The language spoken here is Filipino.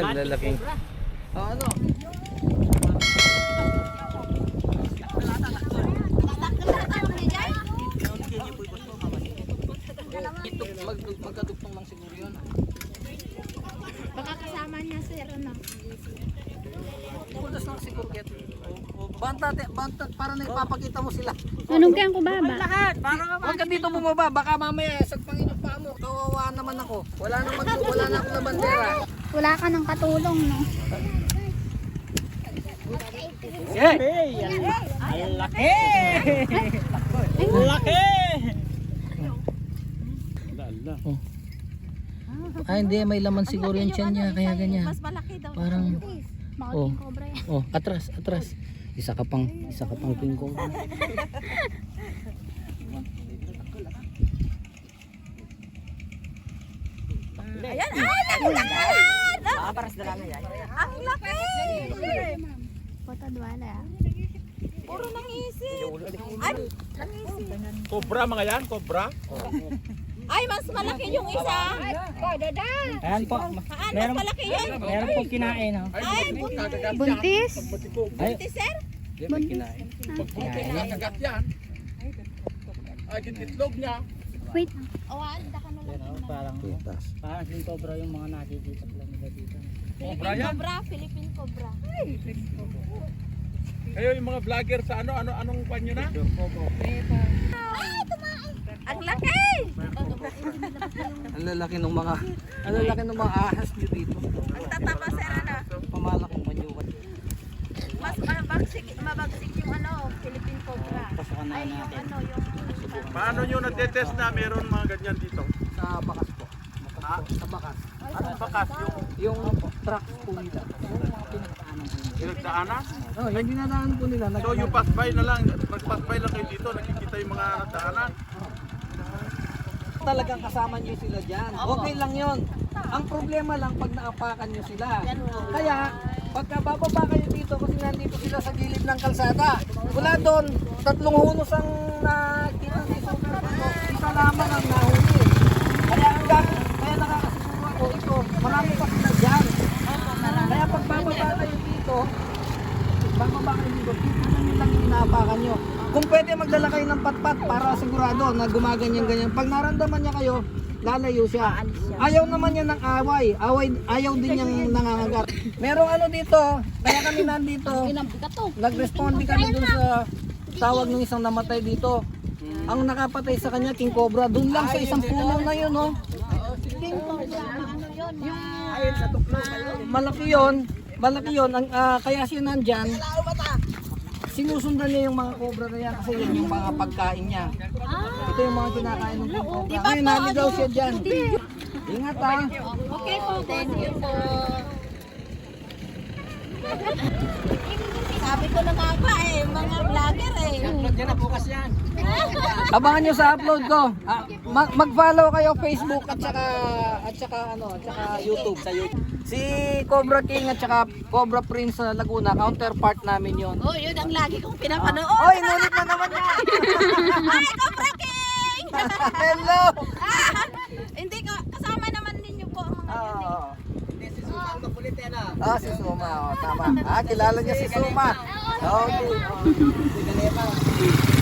Ang lalaking. Oh, ano? Ito, mag, magkaduktong lang siguro yun. Baka kasama niya sir, ano? Pulas lang siguro get. Banta, banta, para na ipapakita mo sila. Anong kaya ko baba? Huwag ka dito bumaba, baka mamaya sagpangin yung paa mo. Kawawa naman ako. Wala na mag, wala na akong na bandera. Wala ka ng katulong, no? Ang laki! Ang laki! Ah, hindi, may laman siguro yung tiyan niya, kaya ganyan. Mas malaki daw. Parang, oh. cobra oh, atras, atras. Isa ka pang, isa ka pang king kong. Ayan, ay, naglakan! Paparas na lang yan. Ang laki! Puta duwala. Puro nangisi. Ay, nangisi. Cobra mga yan, cobra. Ay, mas malaki yung isa. Ayan po. Haan, mas Meron, malaki yun. meron po kinain. Oh. Ay, Buntis? Ay, buntis, sir. Kinain. Nakagat yan. Ay, itlog niya. Wait. Awan, daka na lang. Oh, parang, parang yung cobra yung mga nakikita lang nila dito. Philippine cobra, Philippine cobra. Kayo yung mga vlogger sa ano, ano anong panyo na? Ay, tumain. Ang laki! Ang lalaki ng mga, ang lalaki ng mga ahas nyo dito. Ang tataba, sir, ano? Pamalakong manyukat. Mas mabagsik, mabagsik yung ano, Philippine cobra. Pasukan na Ay, yung ano, yung... Paano nyo natetest na meron mga ganyan dito? Sa bakas po. Ha? Sa bakas. Anong bakas? Yung Yung truck po nila. pinagdaanan? Oh, yung dinadaan po nila. So yung pass by na lang, mag-pass by lang kayo dito, nakikita yung mga nagdaanan. talagang kasama nyo sila dyan. Okay lang yon. Ang problema lang pag naapakan nyo sila. Kaya, pagka bababa kayo dito kasi nandito sila sa gilid ng kalsada, wala doon, tatlong hunos ang nakita ni Super dito, isa lamang ang nahuli. Kaya hanggang, kaya nakakasiguro ako ito, marami pa sila dyan. Kaya pag bababa kayo dito, bababa kayo dito, ano nyo lang yung inaapakan nyo. Kung pwede magdala kayo ng patpat para sigurado na gumaganyan-ganyan. Pag naramdaman niya kayo, lalayo siya. Ayaw naman niya ng away. away ayaw din niyang nangangagat. Merong ano dito, kaya kami nandito, nag-responde kami dun sa tawag ng isang namatay dito. Ang nakapatay sa kanya, King Cobra, dun lang sa isang puno na yun, oh. Malaki yon, malaki yon. Ang ah, kaya siya nandyan. Sinusundan niya yung mga cobra na yan kasi yun yung mga pagkain niya. Ito yung mga kinakain ng Cobra. Ngayon, naligaw siya dyan. Ingat ha. Okay po, thank you po. Sabi ko na nga ba eh, mga vlogger eh. Yan na bukas yan. Abangan nyo sa upload ko. Ah, mag- mag-follow kayo Facebook at saka at saka ano, at saka YouTube sa YouTube. Si Cobra King at saka Cobra Prince sa Laguna, counterpart namin 'yon. Oh, yun ang lagi kong pinapanood. Oy, nulit na naman niya. Ay, Cobra King! Hello. Ah, Hindi ko, kasama naman ninyo po ang mga yun eh. Ah, si Suma, oh, tama. Ah, kilala niya si Suma. Okay. Oh. Si Galema.